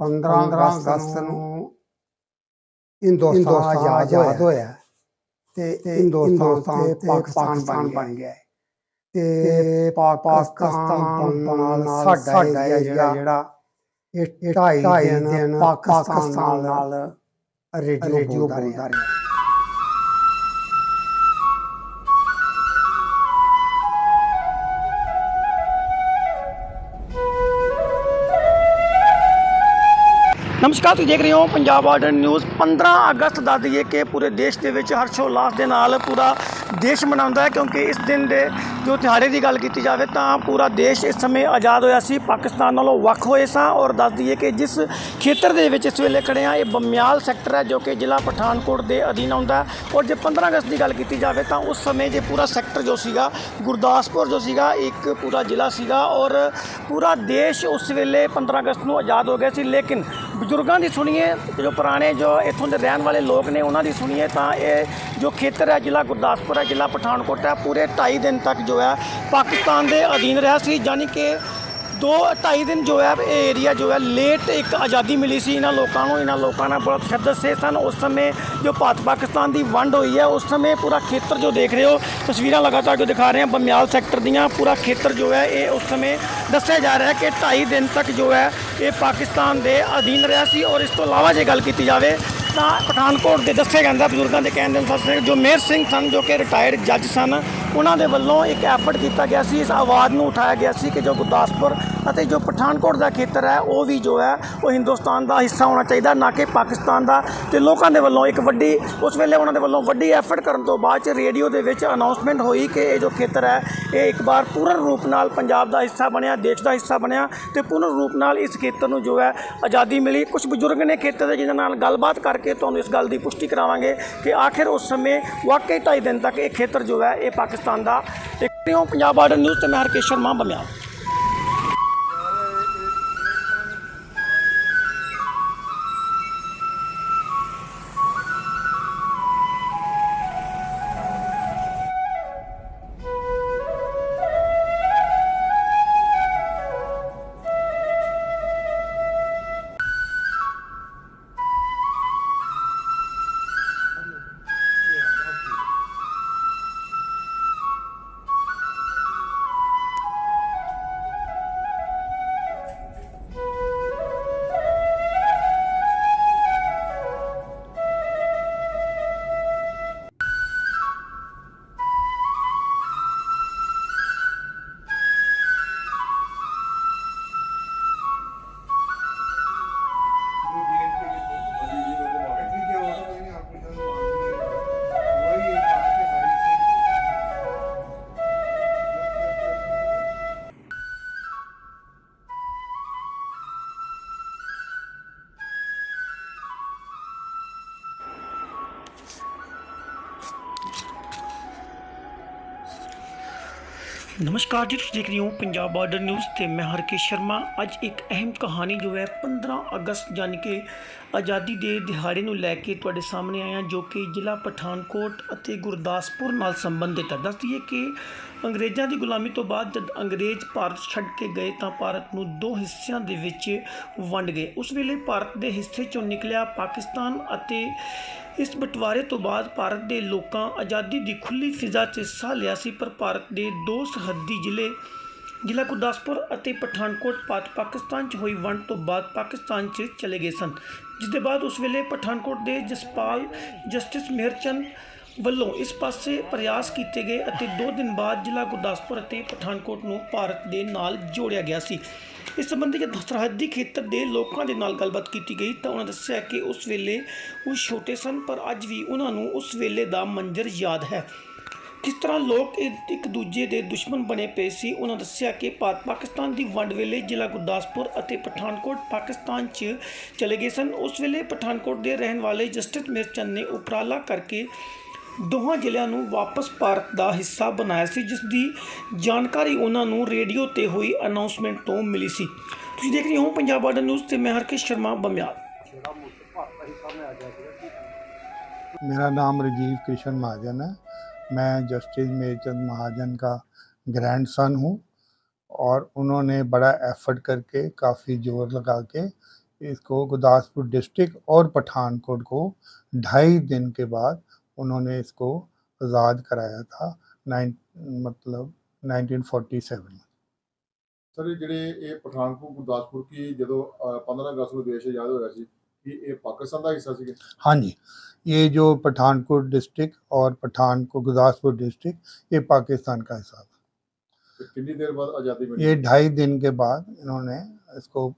15 ਅਗਸਤ ਨੂੰ ਹਿੰਦੁਸਤਾਨ ਆਜ਼ਾਦ ਹੋਇਆ। ਤੇ ਹਿੰਦੁਸਤਾਨ ਤੇ ਪਾਕਿਸਤਾਨ ਬਣ ਗਿਆ। ਤੇ ਪਾਕਿਸਤਾਨ ਨਾਲ ਸਾਡਾ ਜਿਹੜਾ ਇਹ ਢਾਈ ਦਿਨ ਪਾਕਿਸਤਾਨ ਨਾਲ ਰੇਡੀਓ ਬੋਲਦਾ ਰਿਹਾ। ਨਮਸਕਾਰ, ਤੁਸੀਂ ਦੇਖ ਰਹੇ ਹੋ ਪੰਜਾਬ ਬਾਰਡਰ ਨਿਊਜ਼। 15 ਅਗਸਤ ਦੱਸ ਦਈਏ ਕਿ ਪੂਰੇ ਦੇਸ਼ ਦੇ ਵਿੱਚ ਹਰਸ਼ੋਲਾਸ ਦੇ ਨਾਲ ਪੂਰਾ ਦੇਸ਼ ਮਨਾਉਂਦਾ ਹੈ, ਕਿਉਂਕਿ ਇਸ ਦਿਨ ਦੇ ਜੋ ਤਿਉਹਾਰੇ ਦੀ ਗੱਲ ਕੀਤੀ ਜਾਵੇ ਤਾਂ ਪੂਰਾ ਦੇਸ਼ ਇਸ ਸਮੇਂ ਆਜ਼ਾਦ ਹੋਇਆ ਸੀ। ਪਾਕਿਸਤਾਨ ਨਾਲੋਂ ਵੱਖ ਹੋਏ ਸਾਂ ਔਰ ਦੱਸ ਦਈਏ ਕਿ ਜਿਸ ਖੇਤਰ ਦੇ ਵਿੱਚ ਇਸ ਵੇਲੇ ਖੜੇ ਆ ਇਹ ਬਮਿਆਲ ਸੈਕਟਰ ਹੈ ਜੋ ਕਿ ਜ਼ਿਲ੍ਹਾ ਪਠਾਨਕੋਟ ਦੇ ਅਧੀਨ ਆਉਂਦਾ ਔਰ ਜੇ 15 ਅਗਸਤ ਦੀ ਗੱਲ ਕੀਤੀ ਜਾਵੇ ਤਾਂ ਉਸ ਸਮੇਂ ਜੇ ਪੂਰਾ ਸੈਕਟਰ ਜੋ ਸੀਗਾ, ਗੁਰਦਾਸਪੁਰ ਜੋ ਸੀਗਾ, ਇੱਕ ਪੂਰਾ ਜ਼ਿਲ੍ਹਾ ਸੀਗਾ ਔਰ ਪੂਰਾ ਦੇਸ਼ ਉਸ ਵੇਲੇ 15 ਅਗਸਤ ਨੂੰ ਆਜ਼ਾਦ ਹੋ ਗਿਆ ਸੀ। ਲੇਕਿਨ ਬਜ਼ੁਰਗਾਂ ਦੀ ਸੁਣੀਏ, ਜੋ ਪੁਰਾਣੇ ਜੋ ਇੱਥੋਂ ਦੇ ਰਹਿਣ ਵਾਲੇ ਲੋਕ ਨੇ, ਉਹਨਾਂ ਦੀ ਸੁਣੀਏ ਤਾਂ ਇਹ ਜੋ ਖੇਤਰ ਹੈ, ਜ਼ਿਲ੍ਹਾ ਗੁਰਦਾਸਪੁਰ ਹੈ, ਜ਼ਿਲ੍ਹਾ ਪਠਾਨਕੋਟ ਹੈ। ਪੂਰੇ 2.5 ਦਿਨ ਤੱਕ ਜੋ ਹੈ ਪਾਕਿਸਤਾਨ ਦੇ ਅਧੀਨ ਰਿਹਾ ਸੀ ਯਾਨੀ ਕਿ ਦੋ ਢਾਈ ਦਿਨ ਜੋ ਹੈ, ਇਹ ਏਰੀਆ ਜੋ ਹੈ, ਲੇਟ ਇੱਕ ਆਜ਼ਾਦੀ ਮਿਲੀ ਸੀ ਇਹਨਾਂ ਲੋਕਾਂ ਨੂੰ। ਇਹਨਾਂ ਲੋਕਾਂ ਨਾਲ ਬੜਾ ਤਸ਼ੱਦਦ ਸੇ ਸਨ। ਉਸ ਸਮੇਂ ਜੋ ਭਾਰਤ ਪਾਕਿਸਤਾਨ ਦੀ ਵੰਡ ਹੋਈ ਹੈ, ਉਸ ਸਮੇਂ ਪੂਰਾ ਖੇਤਰ ਜੋ ਦੇਖ ਰਹੇ ਹੋ, ਤਸਵੀਰਾਂ ਲਗਾਤਾਰ ਜੋ ਦਿਖਾ ਰਹੇ ਹਾਂ, ਬਮਿਆਲ ਸੈਕਟਰ ਦੀਆਂ ਪੂਰਾ ਖੇਤਰ ਜੋ ਹੈ, ਇਹ ਉਸ ਸਮੇਂ ਦੱਸਿਆ ਜਾ ਰਿਹਾ ਹੈ ਕਿ ਢਾਈ ਦਿਨ ਤੱਕ ਜੋ ਹੈ, ਇਹ ਪਾਕਿਸਤਾਨ ਦੇ ਅਧੀਨ ਰਿਹਾ ਸੀ। ਔਰ ਇਸ ਤੋਂ ਇਲਾਵਾ ਜੇ ਗੱਲ ਕੀਤੀ ਜਾਵੇ ਤਾਂ ਪਠਾਨਕੋਟ ਦੇ ਦੱਸਿਆ ਜਾਂਦਾ ਬਜ਼ੁਰਗਾਂ ਦੇ ਕਹਿਣ ਦੇ ਅਨੁਸਾਰ ਜੋ ਮੇਰ ਸਿੰਘ ਸਨ, ਜੋ ਕਿ ਰਿਟਾਇਰਡ ਜੱਜ ਸਨ, ਉਹਨਾਂ ਦੇ ਵੱਲੋਂ ਇੱਕ ਐਫਰਟ ਕੀਤਾ ਗਿਆ ਸੀ, ਇਸ ਆਵਾਜ਼ ਨੂੰ ਉਠਾਇਆ ਗਿਆ ਸੀ ਕਿ ਜੋ ਗੁਰਦਾਸਪੁਰ ਅਤੇ ਜੋ ਪਠਾਨਕੋਟ ਦਾ ਖੇਤਰ ਹੈ, ਉਹ ਵੀ ਜੋ ਹੈ, ਉਹ ਹਿੰਦੁਸਤਾਨ ਦਾ ਹਿੱਸਾ ਹੋਣਾ ਚਾਹੀਦਾ, ਨਾ ਕਿ ਪਾਕਿਸਤਾਨ ਦਾ। ਤੇ ਲੋਕਾਂ ਦੇ ਵੱਲੋਂ ਇੱਕ ਵੱਡੀ, ਉਸ ਵੇਲੇ ਉਹਨਾਂ ਦੇ ਵੱਲੋਂ ਵੱਡੀ ਐਫਰਟ ਕਰਨ ਤੋਂ ਬਾਅਦ ਚ ਰੇਡੀਓ ਦੇ ਵਿੱਚ ਅਨਾਉਂਸਮੈਂਟ ਹੋਈ ਕਿ ਇਹ ਜੋ ਖੇਤਰ ਹੈ, ਇਹ ਇੱਕ ਵਾਰ ਪੂਰਨ ਰੂਪ ਨਾਲ ਪੰਜਾਬ ਦਾ ਹਿੱਸਾ ਬਣਿਆ, ਦੇਸ਼ ਦਾ ਹਿੱਸਾ ਬਣਿਆ ਤੇ ਪੂਰਨ ਰੂਪ ਨਾਲ ਇਸ ਖੇਤਰ ਨੂੰ ਜੋ ਹੈ, ਆਜ਼ਾਦੀ ਮਿਲੀ। ਕੁਝ ਬਜ਼ੁਰਗ ਨੇ ਖੇਤਰ ਦੇ ਜਿਹਨਾਂ ਨਾਲ ਗੱਲਬਾਤ ਕਰਕੇ ਤੁਹਾਨੂੰ ਇਸ ਗੱਲ ਦੀ ਪੁਸ਼ਟੀ ਕਰਾਵਾਂਗੇ ਕਿ ਆਖਿਰ ਉਸ ਸਮੇਂ, ਵਾਕਈ ਢਾਈ ਦਿਨ ਤੱਕ ਇਹ ਖੇਤਰ ਜੋ ਹੈ, ਇਹ ਪਾਕਿਸਤਾਨ ਦਾ। ਇੱਕ ਪੰਜਾਬ ਬਾਰਡਰ ਨਿਊਜ਼ ਤੇ ਮੈਂ ਹਰਕੇਸ਼ ਸ਼ਰਮਾ, ਬਮਿਆਲ। ਨਮਸਕਾਰ ਜੀ, ਤੁਸੀਂ ਦੇਖ ਰਹੇ ਹੋ ਪੰਜਾਬ ਬਾਰਡਰ ਨਿਊਜ਼ ਤੇ ਮੈਂ ਹਰਕੇਸ਼ ਸ਼ਰਮਾ। ਅੱਜ ਇੱਕ ਅਹਿਮ ਕਹਾਣੀ ਜੋ ਹੈ 15 ਅਗਸਤ ਯਾਨੀ ਕਿ ਆਜ਼ਾਦੀ ਦੇ ਦਿਹਾੜੇ ਨੂੰ ਲੈ ਕੇ ਤੁਹਾਡੇ ਸਾਹਮਣੇ ਆਇਆ ਜੋ ਕਿ ਜ਼ਿਲ੍ਹਾ ਪਠਾਨਕੋਟ ਅਤੇ ਗੁਰਦਾਸਪੁਰ ਨਾਲ ਸੰਬੰਧਿਤ ਹੈ। ਦੱਸ ਦਈਏ ਕਿ ਅੰਗਰੇਜ਼ਾਂ ਦੀ ਗੁਲਾਮੀ ਤੋਂ ਬਾਅਦ ਜਦ ਅੰਗਰੇਜ਼ ਭਾਰਤ ਛੱਡ ਕੇ ਗਏ ਤਾਂ ਭਾਰਤ ਨੂੰ ਦੋ ਹਿੱਸਿਆਂ ਦੇ ਵਿੱਚ ਵੰਡ ਗਏ। ਉਸ ਵੇਲੇ ਭਾਰਤ ਦੇ ਹਿੱਸੇ ਚੋਂ ਨਿਕਲਿਆ ਪਾਕਿਸਤਾਨ ਅਤੇ ਇਸ ਬਟਵਾਰੇ ਤੋਂ ਬਾਅਦ ਭਾਰਤ ਦੇ ਲੋਕਾਂ ਆਜ਼ਾਦੀ ਦੀ ਖੁੱਲੀ ਫਿਜ਼ਾ 'ਚ ਹਿੱਸਾ ਲਿਆ ਸੀ, ਪਰ ਭਾਰਤ ਦੇ ਦੋ ਸਰਹੱਦੀ ਜ਼ਿਲ੍ਹੇ ਜ਼ਿਲ੍ਹਾ ਗੁਰਦਾਸਪੁਰ ਅਤੇ ਪਠਾਨਕੋਟ, ਭਾਰਤ, ਪਾਕਿਸਤਾਨ 'ਚ ਹੋਈ ਵੰਡ ਤੋਂ ਬਾਅਦ ਪਾਕਿਸਤਾਨ 'ਚ ਚਲੇ ਗਏ ਸਨ। ਜਿਸ ਦੇ ਬਾਅਦ ਉਸ ਵੇਲੇ ਪਠਾਨਕੋਟ ਦੇ ਜਸਪਾਲ, ਜਸਟਿਸ ਮਿਹਰਚੰਦ ਵੱਲੋਂ ਇਸ ਪਾਸੇ ਪ੍ਰਯਾਸ ਕੀਤੇ ਗਏ ਅਤੇ 2 ਦਿਨ ਬਾਅਦ ਜ਼ਿਲ੍ਹਾ ਗੁਰਦਾਸਪੁਰ ਅਤੇ ਪਠਾਨਕੋਟ ਨੂੰ ਭਾਰਤ ਦੇ ਨਾਲ ਜੋੜਿਆ ਗਿਆ ਸੀ। ਇਸ ਸੰਬੰਧੀ ਜਦ ਸਰਹੱਦੀ ਖੇਤਰ ਦੇ ਲੋਕਾਂ ਦੇ ਨਾਲ ਗੱਲਬਾਤ ਕੀਤੀ ਗਈ ਤਾਂ ਉਹਨਾਂ ਦੱਸਿਆ ਕਿ ਉਸ ਵੇਲੇ ਉਹ ਛੋਟੇ ਸਨ, ਪਰ ਅੱਜ ਵੀ ਉਹਨਾਂ ਨੂੰ ਉਸ ਵੇਲੇ ਦਾ ਮੰਜ਼ਰ ਯਾਦ ਹੈ। ਕਿਸ ਤਰ੍ਹਾਂ ਲੋਕ ਇੱਕ ਦੂਜੇ ਦੇ ਦੁਸ਼ਮਣ ਬਣੇ ਪਏ ਸੀ? ਉਹਨਾਂ ਦੱਸਿਆ ਕਿ ਭਾਰਤ ਪਾਕਿਸਤਾਨ ਦੀ ਵੰਡ ਵੇਲੇ ਜ਼ਿਲ੍ਹਾ ਗੁਰਦਾਸਪੁਰ ਅਤੇ ਪਠਾਨਕੋਟ ਪਾਕਿਸਤਾਨ 'ਚ ਚਲੇ ਗਏ ਸਨ। ਉਸ ਵੇਲੇ ਪਠਾਨਕੋਟ ਦੇ ਰਹਿਣ ਵਾਲੇ ਜਸਟਿਸ ਮਿਰਚੰਦ ਨੇ ਉਪਰਾਲਾ ਕਰਕੇ ਦੋਹਾਂ ਜ਼ਿਲ੍ਹਿਆਂ ਨੂੰ ਵਾਪਸ ਭਾਰਤ ਦਾ ਹਿੱਸਾ ਬਣਾਇਆ ਸੀ, ਜਿਸ ਦੀ ਜਾਣਕਾਰੀ ਉਹਨਾਂ ਨੂੰ ਰੇਡੀਓ ਤੇ ਹੋਈ ਅਨਾਉਂਸਮੈਂਟ ਤੋਂ ਮਿਲੀ ਸੀ। ਤੁਸੀਂ ਦੇਖ ਰਹੇ ਹੋ ਪੰਜਾਬ ਬਾਰਡਰ ਨਿਊਜ਼ ਤੇ ਮੈਂ ਹਰਕਿਸ਼ ਸ਼ਰਮਾ ਬਮਿਆਲ। ਮੇਰਾ ਨਾਮ ਰਜੀਵ ਕ੍ਰਿਸ਼ਨ ਮਹਾਜਨ ਹੈ। मैं जस्टिस मेरचंद महाजन का ग्रैंडसन हूँ और उन्होंने बड़ा एफर्ट करके काफ़ी जोर लगा के इसको गुरदासपुर डिस्ट्रिक्ट और पठानकोट को ढाई दिन के बाद उन्होंने इसको आज़ाद कराया था नाइन मतलब 1947 में ਸਰ ਇਹ ਜਿਹੜੇ ਇਹ ਪਠਾਨਕੋਟ ਗੁਰਦਾਸਪੁਰ ਕੀ ਜਦੋਂ ਅਹ, 15 ਅਗਸਤ ਨੂੰ ਦੇਸ਼ ਆਜ਼ਾਦ ਹੋਇਆ ਸੀ पाकिस्तान का हिस्सा सी हाँ जी। ये जो पठानकोट डिस्ट्रिक्ट और पठानकोट गुरदासपुर डिस्ट्रिक्ट ये पाकिस्तान का हिस्सा था। तो कितनी देर बाद आज़ादी मिली? ये ढाई दिन के बाद इन्होंने इसको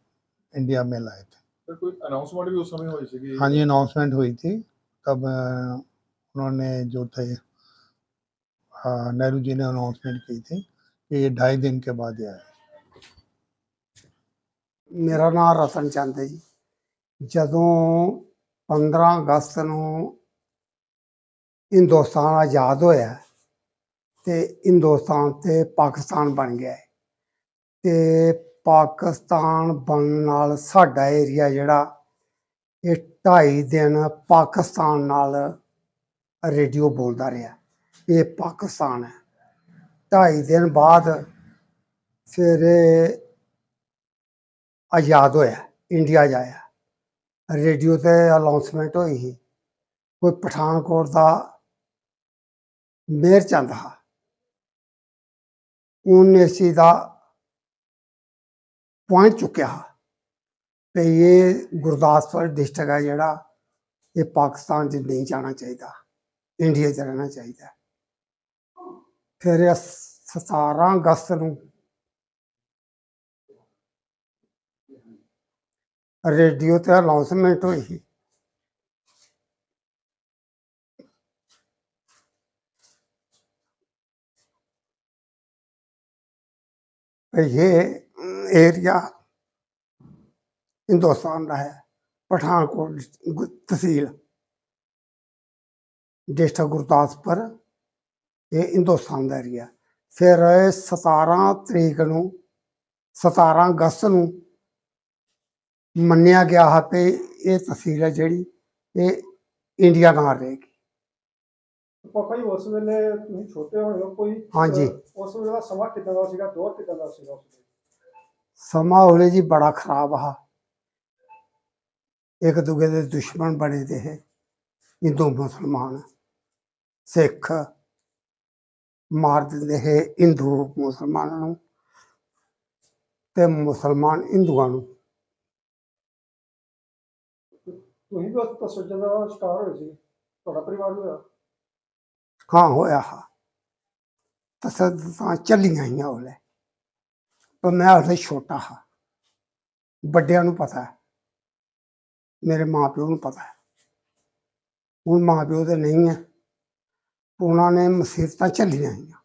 इंडिया में लाए थे। कोई अनाउंसमेंट भी उस समय हुई थी हाँ जी अनाउंसमेंट हुई थी। तब उन्होंने जो थे नेहरू जी ने अनाउंसमेंट की थी कि ये ढाई दिन के बाद आया मेरा नाम रतन चंद है जी। ਜਦੋਂ 15 ਅਗਸਤ ਨੂੰ ਹਿੰਦੁਸਤਾਨ ਆਜ਼ਾਦ ਹੋਇਆ ਤੇ ਹਿੰਦੁਸਤਾਨ ਤੇ ਪਾਕਿਸਤਾਨ ਬਣ ਗਿਆ ਹੈ। ਤੇ ਪਾਕਿਸਤਾਨ ਬਣਨ ਨਾਲ ਸਾਡਾ ਏਰੀਆ ਜਿਹੜਾ ਇਹ ਢਾਈ ਦਿਨ ਪਾਕਿਸਤਾਨ ਨਾਲ ਰੇਡੀਓ ਬੋਲਦਾ ਰਿਹਾ। ਇਹ ਪਾਕਿਸਤਾਨ ਹੈ। ਢਾਈ ਦਿਨ ਬਾਅਦ ਫਿਰ ਇਹ ਆਜ਼ਾਦ ਹੋਇਆ, ਇੰਡੀਆ ਜਾਇਆ ਰੇਡੀਓ ਤੇ ਅਨਾਉਂਸਮੈਂਟ ਹੋਈ ਸੀ। ਕੋਈ ਪਠਾਨਕੋਟ ਦਾ ਮੇਰ ਚੰਦ ਹਾਂ। ਉਹਨੇ ਇਸ ਦਾ ਪੁਆਇੰਟ ਚੁੱਕਿਆ ਤੇ ਇਹ ਗੁਰਦਾਸਪੁਰ ਡਿਸਟ੍ਰਿਕਟ ਹੈ ਜਿਹੜਾ ਇਹ ਪਾਕਿਸਤਾਨ 'ਚ ਨਹੀਂ ਜਾਣਾ ਚਾਹੀਦਾ ਇੰਡੀਆ 'ਚ ਰਹਿਣਾ ਚਾਹੀਦਾ। ਫਿਰ ਇਹ 17 ਅਗਸਤ ਨੂੰ ਰੇਡੀਓ ਤੇ ਅਨਾਉਂਸਮੈਂਟ ਹੋਈ ਸੀ कि ये एरिया हिंदुस्तान का है पठानकोट गु- तहसील डिस्ट्रिक्ट गुरदासपुर ਇਹ ਹਿੰਦੁਸਤਾਨ ਦਾ ਏਰੀਆ ਫਿਰ 17 ਤਰੀਕ ਨੂੰ 17 ਅਗਸਤ ਨੂੰ ਮੰਨਿਆ ਗਿਆ ਹੈ ਕਿ ਇਹ ਤਹਿਸੀਲ ਹੈ ਜਿਹੜੀ ਇਹ ਇੰਡੀਆ ਨਾਲ ਰਹੇਗੀ। ਪਾਪਾ ਜੀ ਉਸ ਵੇਲੇ ਤੁਸੀਂ ਛੋਟੇ ਹੋਣੇ ਹੋ ਕੋਈ ਹਾਂਜੀ। ਉਸ ਵੇਲੇ ਦਾ ਸਮਾਂ ਕਿਦਾਂ ਦਾ ਸੀਗਾ? ਦੌਰ ਕਿਦਾਂ ਦਾ ਸੀਗਾ ਉਸ ਵੇਲੇ? ਸਮਾਂ ਉਹਲੇ ਜੀ ਬੜਾ ਖਰਾਬ ਆ। ਇੱਕ ਦੂਜੇ ਦੇ ਦੁਸ਼ਮਣ ਬਣੇ ਦੇ ਇਹ ਹਿੰਦੂ ਮੁਸਲਮਾਨ ਸਿੱਖ ਮਾਰ ਦਿੰਦੇ ਹੈ। ਹਿੰਦੂ ਮੁਸਲਮਾਨਾਂ ਨੂੰ ਤੇ ਮੁਸਲਮਾਨ ਹਿੰਦੂਆਂ ਨੂੰ। ਤੁਸੀਂ ਵੀ ਉਸ ਤਸਵੀਰ ਦਾ ਸ਼ਿਕਾਰ ਹੋਏ ਸੀ। ਤੁਹਾਡਾ ਪਰਿਵਾਰ ਵੀ ਹੋਇਆ। ਹਾਂ ਹੋਇਆ ਹਾਂ। ਤਸੱਦਸਾਂ ਚੱਲੀਆਂ ਹੀ ਉਹਲੇ। ਪਰ ਮੈਂ ਉਹਲੇ ਛੋਟਾ ਹਾਂ। ਵੱਡਿਆਂ ਨੂੰ ਪਤਾ ਹੈ। ਮੇਰੇ ਮਾਪਿਓ ਨੂੰ ਪਤਾ ਹੈ। ਹੁਣ ਮਾਪਿਓ ਤੇ ਨਹੀਂ ਹੈ। ਉਹਨਾਂ ਨੇ ਮੁਸੀਬਤਾਂ ਝੱਲੀਆਂ ਹੋਈਆਂ